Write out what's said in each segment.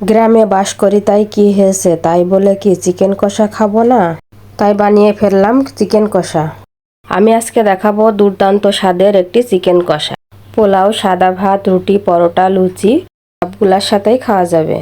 গ্রামে বাস করি, তাই কি হয়েছে? তাই বলে কি চিকেন কষা খাব না? তাই বানিয়ে ফেললাম চিকেন কষা। আমি আজকে দেখাবো দুর্দান্ত স্বাদের একটি চিকেন কষা। পোলাও, সাদা ভাত, রুটি, পরোটা, লুচি, সবগুলার সাথেই খাওয়া যাবে।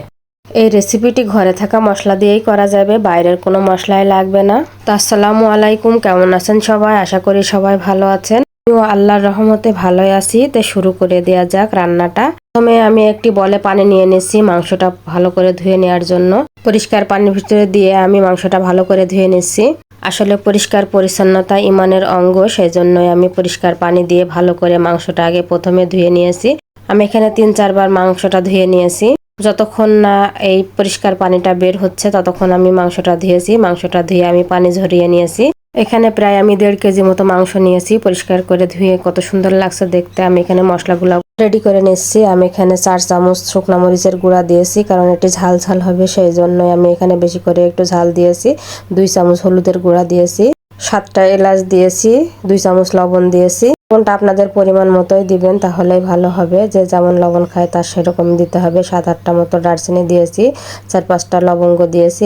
এই রেসিপিটি ঘরে থাকা মশলা দিয়েই করা যাবে, বাইরের কোনো মশলাই লাগবে না। তো আসসালামু আলাইকুম, কেমন আছেন সবাই? আশা করি সবাই ভালো আছেন। আমিও আল্লাহর রহমতে ভালোই আছি। তো শুরু করে দেয়া যাক রান্নাটা। প্রথমে আমি একটি বলে পানি নিয়ে নিচ্ছি মাংসটা ভালো করে ধুয়ে নেওয়ার জন্য। পরিষ্কার পানির ভিতরে দিয়ে আমি মাংসটা ভালো করে ধুয়ে নিচ্ছি আসলে পরিষ্কার পরিচ্ছন্নতা ইমানের অঙ্গ সেই জন্যই আমি পরিষ্কার পানি দিয়ে ভালো করে মাংসটা আগে প্রথমে ধুয়ে নিয়েছি। আমি এখানে তিন চারবার মাংসটা ধুয়ে নিয়েছি। যতক্ষণ না এই পরিষ্কার পানিটা বের হচ্ছে, ততক্ষণ আমি মাংসটা ধুয়েছি। মাংসটা ধুয়ে আমি পানি ঝরিয়ে নিয়েছি। এখানে প্রায় আমি দেড় কেজি মতো মাংস নিয়েছি, পরিষ্কার করে ধুয়ে কত সুন্দর লাগছে দেখতে। আমি এখানে মশলাগুলো রেডি করে নিচ্ছি। আমি এখানে চার চামচ শুকনা মরিচের গুঁড়া দিয়েছি, কারণ এটি ঝাল ঝাল হবে সেই জন্যই আমি এখানে বেশি করে একটু ঝাল দিয়েছি। দুই চামচ হলুদের গুঁড়া দিয়েছি, সাতটা এলাচ দিয়েছি, দুই চামচ লবণ দিয়েছি। লবণটা আপনাদের পরিমাণ মতোই দিবেন, তাহলেই ভালো হবে। যে যেমন লবণ খায় তার সেরকম দিতে হবে। সাত আটটা মতো দারচিনি দিয়েছি, চার পাঁচটা লবঙ্গ দিয়েছি।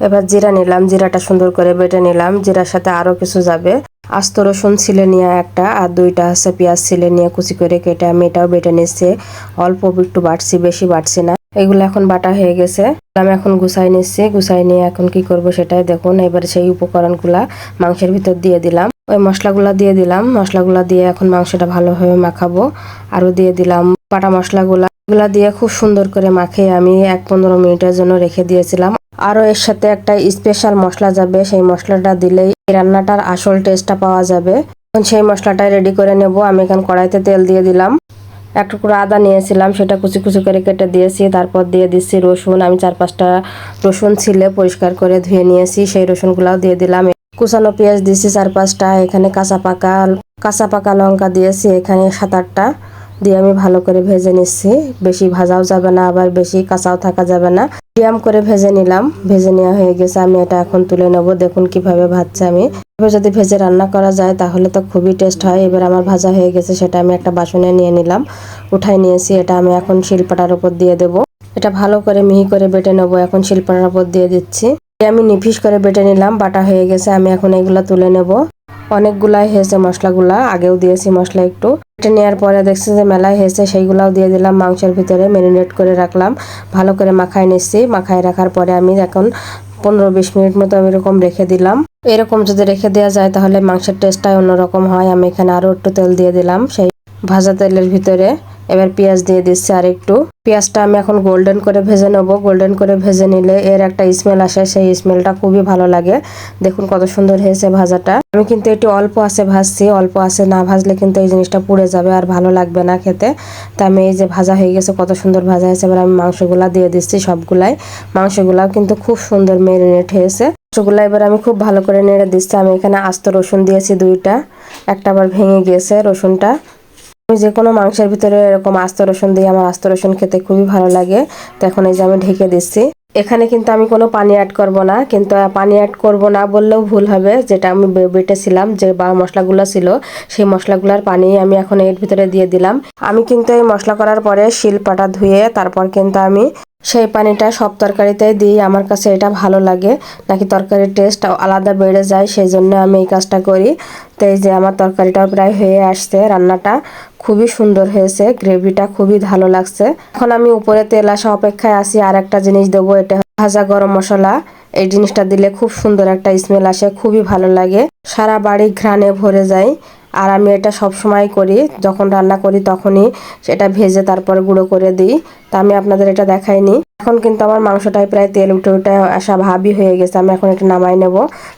এবার জিরা নিলাম, জিরাটা সুন্দর করে বেটে নিলাম, জিরার সাথে আরও কিছু যাবে। আস্ত রসুন ছিলে নিয়ে একটা আর দুইটা হচ্ছে পেঁয়াজ ছিলে নিয়ে কুচি করে কেটে আমি এটাও বেটে নিচ্ছি অল্প একটু বাটছি বেশি বাটছি না। এগুলো এখন বাটা হয়ে গেছে। আমি এখন গুছাই নিচ্ছি গুছাই নিয়ে এখন কি করব সেটাই দেখুন। এবার সেই উপকরণগুলা মাংসের ভিতর দিয়ে দিলাম। ওই মশলাগুলা দিয়ে দিলাম। মশলাগুলা দিয়ে এখন মাংসটা ভালোভাবে মাখাবো। আরও দিয়ে দিলাম বাটা মশলাগুলা। এগুলা দিয়ে খুব সুন্দর করে মাখিয়ে আমি এক পনেরো মিনিটের জন্য রেখে দিয়েছিলাম। আরও এর সাথে একটা স্পেশাল মশলা যাবে। সেই মশলাটা দিলেই এই রান্নাটার আসল টেস্টটা পাওয়া যাবে। এখন সেই মশলাটা রেডি করে নেব। আমি এখন কড়াইতে তেল দিয়ে দিলাম। এক টুকরো আদা নিয়েছিলাম, সেটা কুচি কুচি করে কেটে দিয়েছি। তারপর দিয়ে দিচ্ছি রসুন। আমি চার পাঁচটা রসুন ছিলে পরিষ্কার করে ধুয়ে নিয়েছি। সেই রসুনগুলাও দিয়ে দিলাম। কুচানো পেঁয়াজ দিয়েছি চার পাঁচটা। এখানে কাঁচা পাকা কাঁচা পাকা লঙ্কা দিয়েছি। এখানে সাত আটটা। দিয়ে আমি ভালো করে ভেজে নিচ্ছি। বেশি ভাজাও যাবে না, আবার বেশি কাঁচাও থাকা যাবে না। মিডিয়াম করে ভেজে নিলাম। ভেজে নেওয়া হয়ে গেছে, আমি এটা এখন তুলে নেব, দেখুন কীভাবে ভাজছে আমি। এবার যদি ভেজে রান্না করা যায়, তাহলে তো খুবই টেস্ট হয়। এবার আমার ভাজা হয়ে গেছে, সেটা আমি একটা বাসনে নিয়ে নিলাম। উঠাই নিয়েছি, এটা আমি এখন শিলপাটার উপর দিয়ে দেব। এটা ভালো করে মিহি করে বেটে নেব, এখন শিলপাটার উপর দিয়ে দিচ্ছি। আমি নিফিস করে বেটে নিলাম, বাটা হয়ে গেছে, আমি এখন এগুলা তুলে নেব। অনেকগুলাই হয়েছে মশলাগুলা, আগেও দিয়েছি মশলা একটু। এটা নেওয়ার পরে দেখছি যে মেলায় হয়েছে, সেইগুলাও দিয়ে দিলাম, মাংসের ভিতরে ম্যারিনেট করে রাখলাম। ভালো করে মাখায় নিচ্ছি, মাখায় রাখার পরে আমি এখন পনেরো বিশ মিনিট মতো আমি এরকম রেখে দিলাম। এরকম যদি রেখে দেওয়া যায় তাহলে মাংসের টেস্টটাই অন্যরকম হয়। আমি এখানে আরও একটু তেল দিয়ে দিলাম, সেই ভাজা তেলের ভিতরে। এবার পেঁয়াজ দিয়ে দিচ্ছি আর একটু পেঁয়াজটা আমি এখন গোল্ডেন করে ভেজে নেব। গোল্ডেন করে ভেজে নিলে এর একটা স্মেল আসে, সেই স্মেলটা খুবই ভালো লাগে। দেখুন কত সুন্দর হয়েছে ভাজাটা। আমি কিন্তু এটি অল্প আছে ভাজছি। অল্প আছে না ভাজলে কিন্তু এই জিনিসটা পুড়ে যাবে আর ভালো লাগবে না খেতে। তা আমি এই যে ভাজা হয়ে গেছে, কত সুন্দর ভাজা হয়েছে। এবার আমি মাংসগুলা দিয়ে দিচ্ছি সবগুলাই। মাংসগুলাও কিন্তু খুব সুন্দর মেরিনেট হয়েছে। মাংসগুলা এবার আমি খুব ভালো করে নেড়ে দিচ্ছি। আমি এখানে আস্ত রসুন দিয়েছি দুইটা। একটা আবার ভেঙে গিয়েছে রসুনটা। যে কোনো মাংসের ভিতরে এরকম আস্ত রসুন দিয়ে আমার আস্ত রসুন খেতে খুবই ভালো লাগে। তো এখন এই যে আমি ঢেকে দিচ্ছি। এখানে কিন্তু আমি কোনো পানি অ্যাড করব না, কিন্তু পানি অ্যাড করব না বললেও ভুল হবে। যেটা আমি বেটেছিলাম যে বা মশলাগুলো ছিল, সেই মশলাগুলোর পানি আমি এখন এর ভিতরে দিয়ে দিলাম। আমি কিন্তু এই মশলা করার পরে শিল পাটা ধুয়ে তারপর কিন্তু আমি সেই পানিটা সব তরকারিতে দিই। আমার কাছে এটা ভালো লাগে। নাকি তরকারির টেস্ট আলাদা বেড়ে যায় সেই জন্য আমি এই কাজটা করি। তো এই যে আমার তরকারিটাও প্রায় হয়ে আসছে, রান্নাটা খুবই সুন্দর হয়েছে, গ্রেভিটা খুবই ভালো লাগছে। এখন আমি উপরে তেল আসা অপেক্ষায় আসি আর একটা জিনিস দেবো, এটা ভাজা গরম মশলা। এই জিনিসটা দিলে খুব সুন্দর একটা স্মেল আসে, খুবই ভালো লাগে। সারা বাড়ি ঘ্রাণে ভরে যায়। আর আমি এটা সব সময় করি, যখন রান্না করি তখনই সেটা ভেজে তারপর গুঁড়ো করে দিই। তা আমি আপনাদের এটা দেখাইনি। এখন কিন্তু আমার মাংসটাই প্রায় তেল উঠে উঠে আসা ভাবই হয়ে গেছে, আমি এখন একটু নামাই নেব।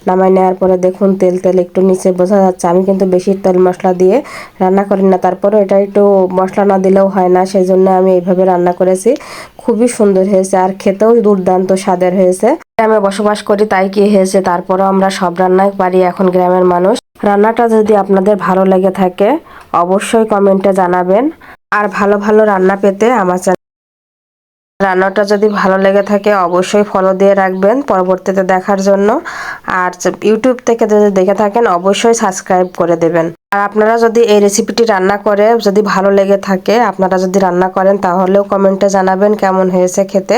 নামাই নেওয়ার পরে দেখুন তেল তেল একটু নিচে বোঝা যাচ্ছে, আমি কিন্তু বেশি তেল মশলা দিয়ে রান্না করি না। তারপরে এটা একটু মশলা না দিলেও হয় না সেই জন্য আমি এইভাবে রান্না করেছি। খুবই সুন্দর হয়েছে আর খেতেও দুর্দান্ত স্বাদের হয়েছে। গ্রামে বসবাস করি, তাই কি হয়েছে? তারপরেও আমরা সব রান্নাই পারি এখন গ্রামের মানুষ। রান্নাটা যদি আপনাদের ভালো লেগে থাকে, অবশ্যই কমেন্টে জানাবেন। আর ভালো ভালো রান্না পেতে আমার রান্নাটা যদি ভালো লেগে থাকে, অবশ্যই ফলো দিয়ে রাখবেন পরবর্তীতে দেখার জন্য। আর ইউটিউব থেকে যদি দেখে থাকেন, অবশ্যই সাবস্ক্রাইব করে দেবেন। আর আপনারা যদি এই রেসিপিটি রান্না করে যদি ভালো লেগে থাকে, আপনারা যদি রান্না করেন, তাহলেও কমেন্টে জানাবেন কেমন হয়েছে খেতে।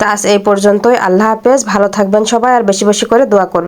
তা এই পর্যন্তই। আল্লাহ হাফেজ। ভালো থাকবেন সবাই। আর বেশি বেশি করে দোয়া করবেন।